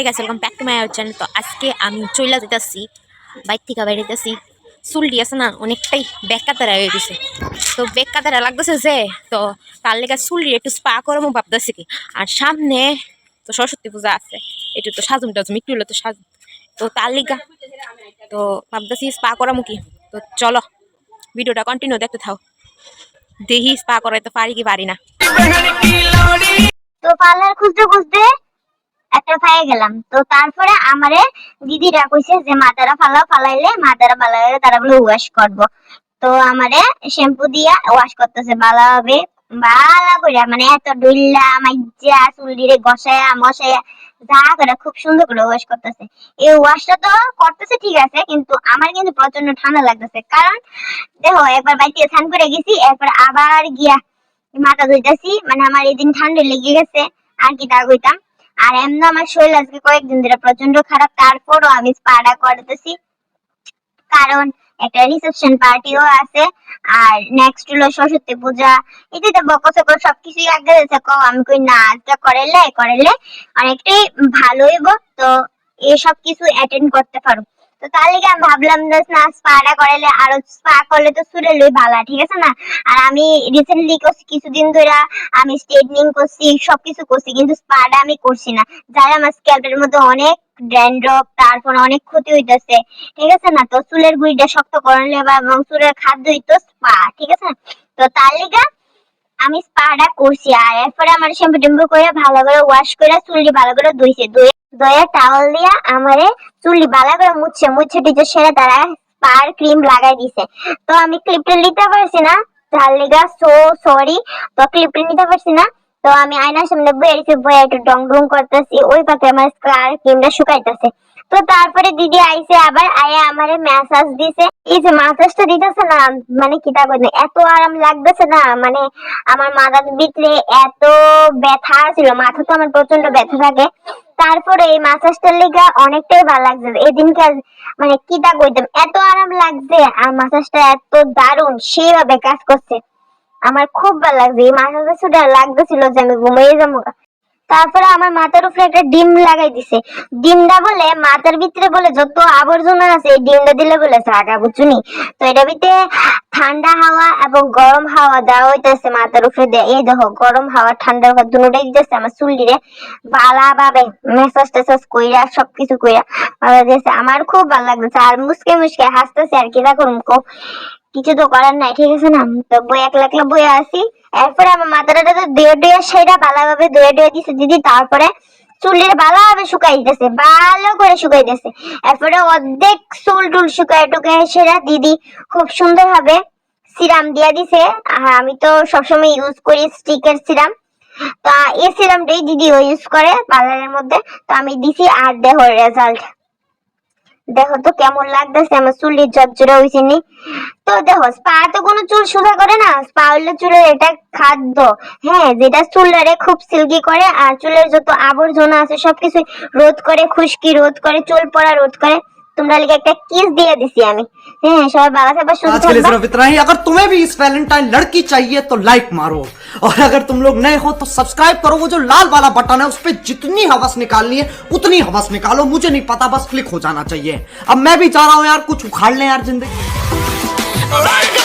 হে গেছে welcome back to my channel তো আজকে আমি চইলা যেতেছি বাইক থেকে বাইরে যেতেছি চুলটি আছে না অনেকটাই বেকাতারা হয়ে গেছে। তো বেকাতারা লাগতেছে যে তো তার লেগে চুলটি একটু স্পা করব ভাবতেছি কি। আর সামনে তো সরস্বতী পূজা আছে একটু তো সাজুম টাজুম একটু হলে তো সাজুম তো তার লিগা তো ভাবতেছি স্পা করামো কি। তো চলো ভিডিওটা কন্টিনিউ দেখতে থাও। দেখি স্পা করাইতে পারি কি পারি না। তো পার্লার খুঁজতে খুঁজতে গেলাম। তো তারপরে আমারে দিদিরা কইছে যে ফালাও, ফালাইলে ফালাইলে তারা বলে ওয়াশ করব। তো শ্যাম্পু দিয়া ওয়াশ করতেছে ভালো হবে ভালো করে মানে এত ডুল্লা মাইজা চুল দিয়ে মশায়া, যা করে খুব সুন্দর করে ওয়াশ করতেছে। এই ওয়াশটা তো করতেছে, ঠিক আছে, কিন্তু আমার কিন্তু প্রচণ্ড ঠান্ডা লাগতেছে। কারণ, দেখো, একবার বাড়িতে স্নান করে গেছি, এরপর আবার গিয়া মাথা ধুইতেছি মানে আমার এই দিন ঠান্ডা লেগে গেছে, আর কি তা কইতাম। আর এমন আমার শরীর আজকে কয়েকদিন ধরে প্রচণ্ড খারাপ, তারপরও আমি স্পাটা করতেছি। কারণ একটা রিসেপশন পার্টিও আছে, আর নেক্সট হলো সরস্বতী পূজা। এটাতে বকস সকল সবকিছুই আগে দিয়েছে ক আমি কই না আজটা করাইলে করাইলে অনেকটাই ভালো হইব, তো এসব কিছু অ্যাটেন্ড করতে পারো। তো তার লিগে আমি ভাবলাম যে, না স্পাটা করাইলে আরও স্পা করলে তো সুরে লই ভালো ঠিক আছে না? আর আমি রিসেন্টলি কিছুদিন ধরে আমি স্ট্রেটনিং করছি, সবকিছু করছি, কিন্তু স্পাটা আমি করছি না। যারা আমার স্ক্যাল্পের মধ্যে অনেক ড্যান্ড্রপ তারপর অনেক ক্ষতি হইতেছে, ঠিক আছে না? তো চুলের গুড়িটা শক্ত করলে বা এবং চুলের খাদ্য হইতো স্পা ঠিক আছে তো তার লিগা আমি স্পাটা করছি, আর এরপরে আমার শ্যাম্পু টেম্পু করে ভালো করে ওয়াশ করে চুলটি ভালো করে ধুইছে। ধুয়ে দয়া টাওয়াল দিয়া আমারে চুলটি ভালো করে মুছছে মুছে টিছে সেরে তারা স্পার ক্রিম লাগাই দিছে। তো আমি ক্লিপটা নিতে পারছি না, তার লিগা সো সরি তো ক্লিপটা নিতে পারছি না। তো আমি আয়নার সামনে রেখে বয়ে একটু ডং ডং করতেছি, ওই পাকে আমার স্কার ক্রিমটা শুকাইতেছে। তো তারপরে দিদি আইছে আবার, আয়া আমারে ম্যাসাজ দিছে। এই যে ম্যাসাজটা দিতেছে না মানে কি তা কই এত আরাম লাগতেছে না মানে আমার মাথার ভিতরে এত ব্যথা ছিল মাথা তো আমার প্রচণ্ড ব্যথা থাকে। তারপরে এই ম্যাসাজটার লেগে অনেকটাই ভালো লাগছে, এদিনকে মানে কি তা কইতাম, এত আরাম লাগছে, আর ম্যাসাজটা এত দারুণ, সেইভাবে কাজ করছে। আমার খুব ভালো লাগছে, এই শুধু লাগতেছিল যে আমি ঘুমিয়ে যাব। তারপরে আমার মাথার উপরে একটা ডিম লাগাই দিছে। ডিমটা বলে মাথার ভিতরে বলে যত আবর্জনা আছে, এই ডিমটা দিলে বলে সাগা বুঝুনি। তো এটা ভিতরে ঠান্ডা হাওয়া এবং গরম হাওয়া দেওয়া হইতেছে মাথার উপরে দিয়ে। এই দেখো, গরম হাওয়া, ঠান্ডা হাওয়া দুটোটাই দিতেছে আমার চুলিরে বালা ভাবে মেসাজ টেসাজ কইরা, সবকিছু কইরা ভালো দিয়েছে। আমার খুব ভালো লাগতেছে আর মুসকে মুসকে হাসতেছে আর কি করুম কো। কিছু তো করার নাই, ঠিক আছে না? তো বই একলা একলা বই আসি। এরপরে আমার মাথাটা তো দুয়ে দুয়ে সেটা ভালোভাবে দুয়ে দুয়ে দিছে দিদি। তারপরে চুলের ভালোভাবে শুকাই দিতেছে ভালো করে শুকাই দিতেছে এরপরে অর্ধেক চুল টুল শুকায় টুকাই সেটা দিদি খুব সুন্দর ভাবে সিরাম দিয়া দিছে। আর আমি তো সবসময় ইউজ করি স্টিকের সিরাম। তা এই সিরামটাই দিদি ইউজ করে পার্লারের মধ্যে। তো আমি দিছি আর দেহ রেজাল্ট দেখো তো কেমন লাগতেছে, আমার চুলি ঝরঝরে হয়েছে নি। তো দেখো স্পা তো কোনো চুল সোজা করে না স্পা হলে চুলের এটা খাদ্য। হ্যাঁ যেটা চুলারে খুব সিল্কি করে, আর চুলের যত আবর্জনা আছে সবকিছু রোধ করে, খুশকি রোধ করে, চুল পড়া রোধ করে। তোমরা লিগে একটা কিস দিয়ে দিছি আমি হ্যাঁ সবাই বাবা সাহেব শুধু आज के लिए सिर्फ इतना ही अगर तुम्हें भी इस वैलेंटाइन लड़की चाहिए तो लाइक मारो और अगर तुम लोग नए हो तो सब्सक्राइब करो वो जो लाल वाला बटन है उस पर जितनी हवस निकालनी है उतनी हवस निकालो मुझे नहीं पता बस क्लिक हो जाना चाहिए अब मैं भी चाह रहा हूँ यार कुछ उखाड़ लें यार जिंदगी Like a